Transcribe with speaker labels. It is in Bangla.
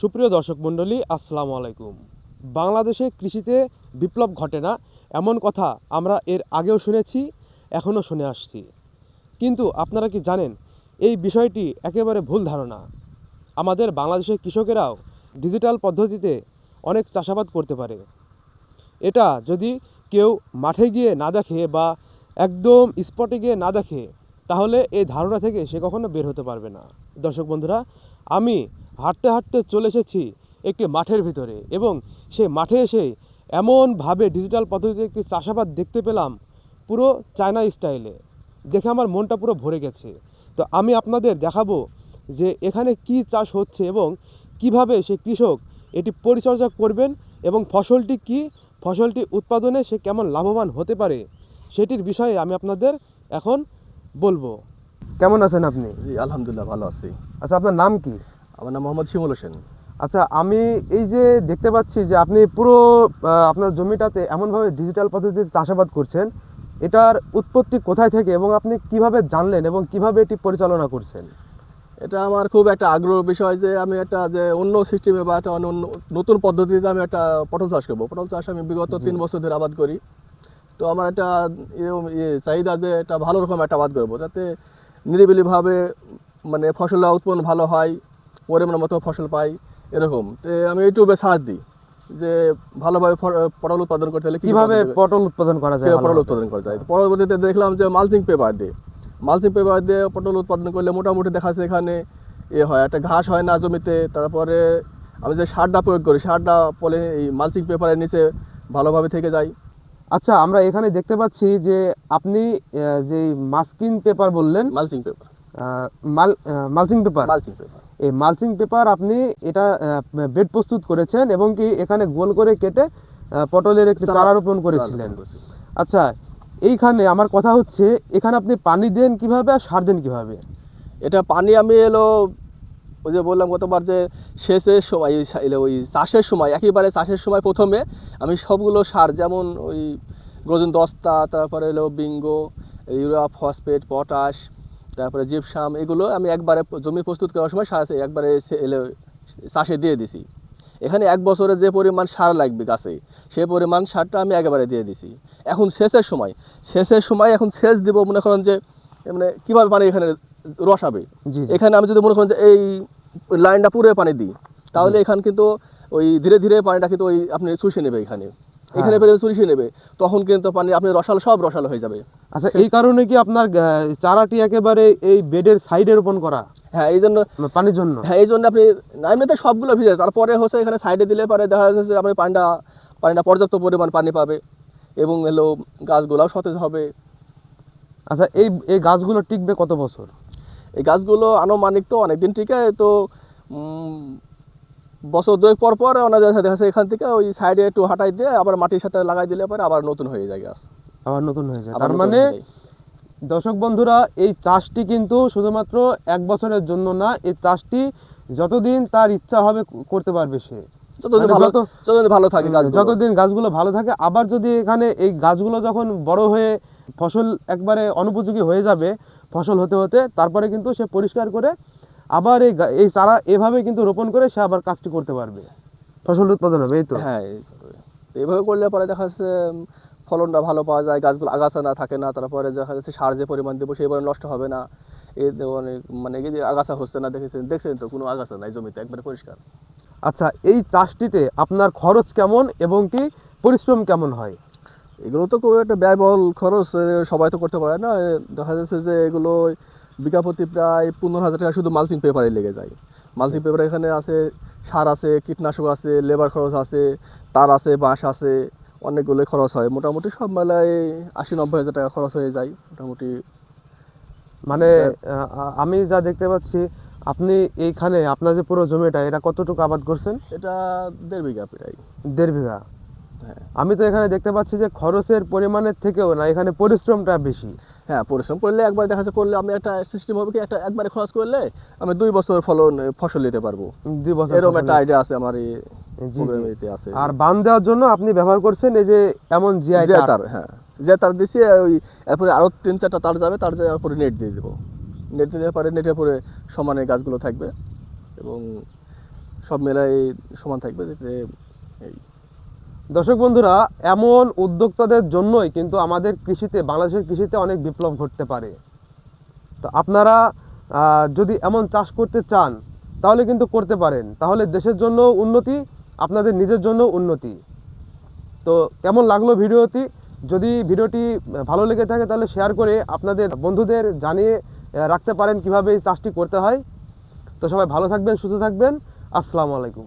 Speaker 1: সুপ্রিয় দর্শক মণ্ডলী, আসসালামু আলাইকুম। বাংলাদেশে কৃষিতে বিপ্লব ঘটে না, এমন কথা আমরা এর আগেও শুনেছি, এখনও শুনে আসছি। কিন্তু আপনারা কি জানেন, এই বিষয়টি একেবারে ভুল ধারণা? আমাদের বাংলাদেশের কৃষকেরাও ডিজিটাল পদ্ধতিতে অনেক চাষাবাদ করতে পারে। এটা যদি কেউ মাঠে গিয়ে না দেখে বা একদম স্পটে গিয়ে না দেখে, তাহলে এই ধারণা থেকে সে কখনো বের হতে পারবে না। দর্শক বন্ধুরা, আমি হাঁটতে হাঁটতে চলে এসেছি একটি মাঠের ভিতরে এবং সেই মাঠে এসে এমনভাবে ডিজিটাল পদ্ধতিতে একটি চাষাবাদ দেখতে পেলাম পুরো চায়না স্টাইলে। দেখে আমার মনটা পুরো ভরে গেছে। তো আমি আপনাদের দেখাবো যে এখানে কি চাষ হচ্ছে এবং কীভাবে সে কৃষক এটি পরিচর্যা করবেন এবং ফসলটি কি ফসলটি উৎপাদনে সে কেমন লাভবান হতে পারে সেটির বিষয়ে আমি আপনাদের এখন বলব। কেমন আছেন আপনি?
Speaker 2: জি আলহামদুলিল্লাহ ভালো আছি।
Speaker 1: আচ্ছা আপনার নাম কি?
Speaker 2: আমার নাম মোহাম্মদ শিমুল হোসেন।
Speaker 1: আচ্ছা আমি এই যে দেখতে পাচ্ছি যে আপনি পুরো আপনার জমিটাতে এমনভাবে ডিজিটাল পদ্ধতিতে চাষাবাদ করছেন এটার উৎপত্তি কোথায় থেকে এবং আপনি কীভাবে জানলেন এবং কীভাবে এটি পরিচালনা করছেন?
Speaker 2: এটা আমার খুব একটা আগ্রহ বিষয় যে আমি একটা যে অন্য সিস্টেমে বা একটা অন্য নতুন পদ্ধতিতে আমি একটা পটল চাষ করব। পটল চাষ আমি বিগত তিন বছর ধরে আবাদ করি। তো আমার একটা এরকম ইয়ে চাহিদা যে একটা ভালো রকম একটা আবাদ করব। যাতে নিরিবিলিভাবে মানে ফসলটা উৎপন্ন ভালো হয় পরিমাণ মতো ফসল পাই এরকম। তো আমি ইউটিউবে সার্চ দিই যে ভালোভাবে পটল উৎপাদন করতে হলে
Speaker 1: কীভাবে পটল উৎপাদন করা যায়
Speaker 2: পটল উৎপাদন করা যায়? পরবর্তীতে দেখলাম যে মালচিং পেপার দিয়ে। মালচিং পেপার দিয়ে পটল উৎপাদন করলে মোটামুটি দেখা যাচ্ছে এখানে এ হয় একটা ঘাস হয় না জমিতে তারপরে আমি যে সারটা প্রয়োগ করি সারটা পলে এই মালচিং পেপারের নিচে ভালোভাবে থেকে যায়।
Speaker 1: আচ্ছা আমরা এখানে দেখতে পাচ্ছি যে আপনি যে মাস্কিং পেপার বললেন
Speaker 2: mulching paper
Speaker 1: mulching paper
Speaker 2: mulching paper
Speaker 1: এই মালচিং পেপার আপনি এটা বেড প্রস্তুত করেছেন এবং কি এখানে গোল করে কেটে পটলের একটি
Speaker 2: চারা-
Speaker 1: রোপণ করেছিলেন। আচ্ছা এইখানে আমার কথা হচ্ছে এখানে আপনি পানি দেন কীভাবে আর সার দেন কীভাবে?
Speaker 2: এটা পানি আমি এলো ওই যে বললাম গতবার যে সেচের সময় ওই চাষের সময় একেবারে চাষের সময় প্রথমে আমি সবগুলো সার যেমন ওই গ্রোজন দস্তা তারপরে এলো বিঙ্গো ইউরিয়া ফসফেট পটাশ তারপরে জিপসাম এগুলো আমি একবারে জমি প্রস্তুত করার সময় সার একবারে চাষে দিয়ে দিছি। এখানে এক বছরে যে পরিমাণ সার লাগবে গাছে সে পরিমাণ সারটা আমি একেবারে দিয়ে দিছি। এখন সেচের সময় সেচের সময় এখন সেচ দিব মনে করেন যে মানে কীভাবে পানি এখানে রসাবে। এখানে আমি যদি মনে করেন যে এই লাইনটা পুরো পানি দিই তাহলে এখানে কিন্তু ওই ধীরে ধীরে পানিটা কিন্তু ওই আপনি চুষে নেবে এখানে। এখানে পেরে চুষে নেবে। তখন কিন্তু পানি আপনি রসালো সব রসালো হয়ে যাবে।
Speaker 1: আচ্ছা এই কারণে কি আপনার চারাটি একেবারে এই বেডের সাইডে রোপণ করা?
Speaker 2: হ্যাঁ এই জন্য
Speaker 1: মানে পানির জন্য?
Speaker 2: হ্যাঁ এই জন্য আপনি এমনিতে সবগুলো ভিজে তারপরে হচ্ছে এখানে সাইডে দিলে পরে দেখা যাচ্ছে আপনি পানিটা পানিটা পর্যাপ্ত পরিমাণ পানি পাবে এবং এলো গাছগুলাও সতেজ হবে।
Speaker 1: আচ্ছা এই এই গাছগুলো টিকবে কত বছর?
Speaker 2: এই গাছগুলো আনুমানিক তো অনেকদিন টিকে তো বছর দুয়েক পর পর ওনার দেখা যাচ্ছে এখান থেকে ওই সাইডে একটু হাঁটাই দিয়ে আবার মাটির সাথে লাগাই দিলে পরে আবার নতুন হয়ে যায় গাছ।
Speaker 1: আবার নতুন হয়ে যায়। তার মানে দর্শক বন্ধুরা এই চাষটি কিন্তু শুধুমাত্র এক বছরের জন্য না এই চাষটি যতদিন তার ইচ্ছা হবে করতে পারবে সে। মানে
Speaker 2: ভালো
Speaker 1: যত-
Speaker 2: যতদিন থাকে গাছ
Speaker 1: যতদিন গাছগুলো ভালো থাকে আবার যদি এখানে এই গাছগুলো যখন বড় হয়ে ফসল একবারে অনুপযোগী হয়ে যাবে ফসল হতে হতে তারপরে কিন্তু সে পরিষ্কার করে আবার এই এই চারা এভাবে কিন্তু রোপণ করে সে আবার কাজটি করতে পারবে। ফসল উৎপাদন হবে এই তো?
Speaker 2: হ্যাঁ এইভাবে। করলে পরে দেখা যাচ্ছে ফলনটা ভালো পাওয়া যায় গাছগুলো আগাছা না থাকে না তারপরে দেখা যাচ্ছে সার যে পরিমাণ দেবো সেই পরিমাণ নষ্ট হবে না। এই অনেক মানে আগাছা হচ্ছে না দেখেছেন দেখছেন তো কোনো আগাছা নাই জমিতে একবারে পরিষ্কার।
Speaker 1: আচ্ছা এই চাষটিতে আপনার খরচ কেমন এবং কি পরিশ্রম কেমন হয়?
Speaker 2: এগুলো তো খুব একটা ব্যয়বহুল খরচ সবাই তো করতে পারে না। দেখা যাচ্ছে যে এগুলো বিঘা প্রতি প্রায় পনেরো হাজার টাকা শুধু মালচিং পেপারে লেগে যায়। মালচিং পেপার এখানে আছে সার আছে কীটনাশক আছে লেবার খরচ আছে তার আছে বাঁশ আছে অনেকগুলো খরচ হয়। মোটামুটি সব মেলায় আশি নব্বই হাজার টাকা খরচ হয়ে যায় মোটামুটি।
Speaker 1: মানে আমি যা দেখতে পাচ্ছি আপনি এইখানে আপনার যে পুরো জমিটা এটা কতটুকু আবাদ করছেন?
Speaker 2: এটা দেড় বিঘা প্রায়।
Speaker 1: দেড় বিঘা?
Speaker 2: হ্যাঁ।
Speaker 1: আমি তো এখানে দেখতে পাচ্ছি যে খরচের পরিমাণের থেকেও না এখানে পরিশ্রমটা বেশি।
Speaker 2: হ্যাঁ পরিশ্রম করলে একবার দেখা যাচ্ছে করলে আমি একটা সিস্টেম হবে কি একটা একবারে খরচ করলে আমি দুই বছর ফলন ফসল নিতে পারব।
Speaker 1: দুই বছর
Speaker 2: এরকম একটা আইডিয়া আছে আমার এই। প্রোগ্রামেতে আছে।
Speaker 1: আর বান দেওয়ার জন্য আপনি ব্যবহার করছেন এই যে এমন জিআই
Speaker 2: তার। হ্যাঁ। যে তার দিছি ওই এরপরে আরও তিন চারটা তার যাবে তার যাওয়ার পরে নেট দিয়ে দেবো। নেট দিলে পরে নেটের পরে সমানে গাছগুলো থাকবে এবং সব মেলাই সমান থাকবে যাতে এই
Speaker 1: দর্শক বন্ধুরা, এমন উদ্যোক্তাদের জন্যই কিন্তু আমাদের কৃষিতে, বাংলাদেশের কৃষিতে অনেক বিপ্লব ঘটতে পারে। তো আপনারা যদি এমন চাষ করতে চান, তাহলে কিন্তু করতে পারেন। তাহলে দেশের জন্য উন্নতি, আপনাদের নিজের জন্য উন্নতি। তো কেমন লাগল ভিডিওটি? যদি ভিডিওটি ভালো লেগে থাকে, তাহলে শেয়ার করে আপনাদের বন্ধুদের জানিয়ে রাখতে পারেন কীভাবে এই চাষটি করতে হয়। তো সবাই ভালো থাকবেন, সুস্থ থাকবেন। আসসালামু আলাইকুম।